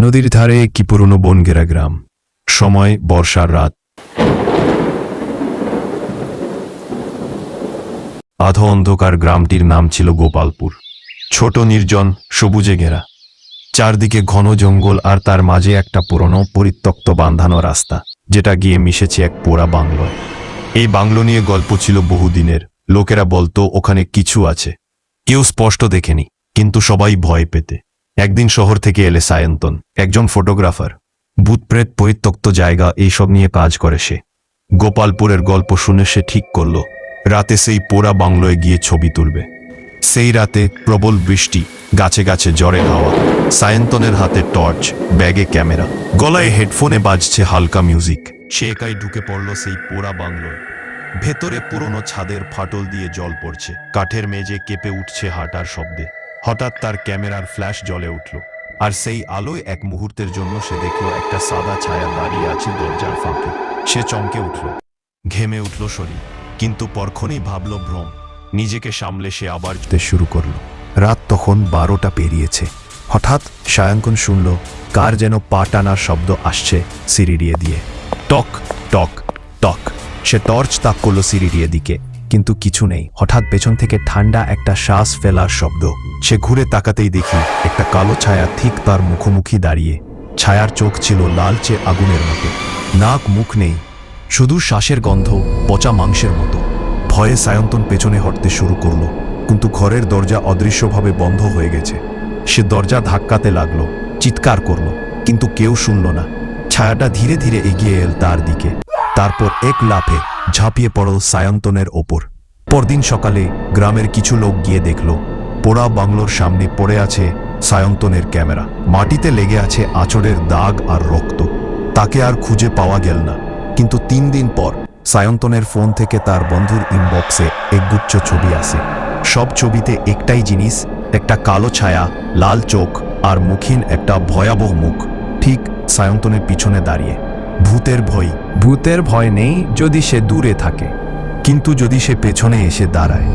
নদীর ধারে কি পুরনো বনগেরা গ্রাম। সময় বর্ষার রাত। আধো অন্ধকার গ্রামটির নাম ছিল গোপালপুর। ছোট, নির্জন, সবুজে ঘেরা। চারদিকে ঘন জঙ্গল আর তার মাঝে একটা পুরনো, পরিত্যক্ত বাঁধানো রাস্তা, যেটা গিয়ে মিশেছে এক পোড়া বাংলোয়। এই বাংলো নিয়ে গল্প ছিল বহুদিনের। লোকেরা বলতো, ওখানে কিছু আছে। কেউ স্পষ্ট দেখেনি, কিন্তু সবাই ভয় পেতে। একদিন শহর থেকে এলে সায়ন্তন, একজন ফটোগ্রাফার। ভূতপ্রেত পরিত্যক্ত জায়গা, এইসব নিয়ে কাজ করে সে। গোপালপুরের গল্প শুনে সে ঠিক করল, রাতে সেই পোড়া বাংলোয় গিয়ে ছবি তুলবে। সেই রাতে প্রবল বৃষ্টি, গাছে গাছে জ্বরে হাওয়া, সায়ন্তনের হাতে টর্চ, ব্যাগে ক্যামেরা, গলায় হেডফোনে বাজছে হালকা মিউজিক। সে একাই ঢুকে পড়ল সেই পোড়া বাংলোয়। ভেতরে পুরনো ছাদের ফাটল দিয়ে জল পড়ছে, কাঠের মেঝে কেঁপে উঠছে হাঁটার শব্দে। হঠাৎ তার ক্যামেরার ফ্ল্যাশ জ্বলে উঠল। আর সেই আলোয় এক মুহূর্তের জন্য সে দেখল একটা সাদা ছায়া দাঁড়িয়ে আছে দরজার ফাঁকে। সে চমকে উঠল। ঘেমে উঠল শরীর। কিন্তু পরক্ষণেই ভাবল ভ্রম। নিজেকে সামলে সে আবার যেতে শুরু করল। রাত তখন বারোটা পেরিয়েছে। হঠাৎ সায়ঙ্কন শুনল, কার যেন পা টানার শব্দ আসছে সিঁড়িড়িয়ে দিয়ে। টক টক টক। সে টর্চ তাক করল সিঁড়িড়িয়ে দিকে কিন্তু কিছু নেই। হঠাৎ পেছন থেকে ঠান্ডা একটা শ্বাস ফেলার শব্দ। সে ঘুরে তাকাতেই দেখি একটা কালো ছায়া ঠিক তার মুখোমুখি দাঁড়িয়ে। ছায়ার চোখ ছিল লালচে আগুনের মতো। নাক মুখ নেই। শুধু শ্বাসের গন্ধ, পচা মাংসের মতো। ভয়ে সায়ন্তন পেছনে হটতে শুরু করল। কিন্তু ঘরের দরজা অদৃশ্যভাবে বন্ধ হয়ে গেছে। সে দরজা ধাক্কাতে লাগল, চিৎকার করল, কিন্তু কেউ শুনল না। ছায়াটা ধীরে ধীরে এগিয়ে এল তার দিকে। তারপর এক লাফে ঝাঁপিয়ে পড়ল সায়ন্তনের ওপর। পরদিন সকালে গ্রামের কিছু লোক গিয়ে দেখল, পোড়া বাংলোর সামনে পড়ে আছে সায়ন্তনের ক্যামেরা। মাটিতে লেগে আছে আচরের দাগ আর রক্ত। তাকে আর খুঁজে পাওয়া গেল না। কিন্তু তিন দিন পর সায়ন্তনের ফোন থেকে তার বন্ধুর ইনবক্সে একগুচ্ছ ছবি আসে। সব ছবিতে একটাই জিনিস, একটা কালো ছায়া, লাল চোখ আর মুখিন একটা ভয়াবহ মুখ। ঠিক সায়ন্তনের পিছনে দাঁড়িয়ে। ভূতের ভয়। ভূতের ভয় নেই যদি সে দূরে থাকে। কিন্তু যদি সে পেছনে এসে দাঁড়ায়।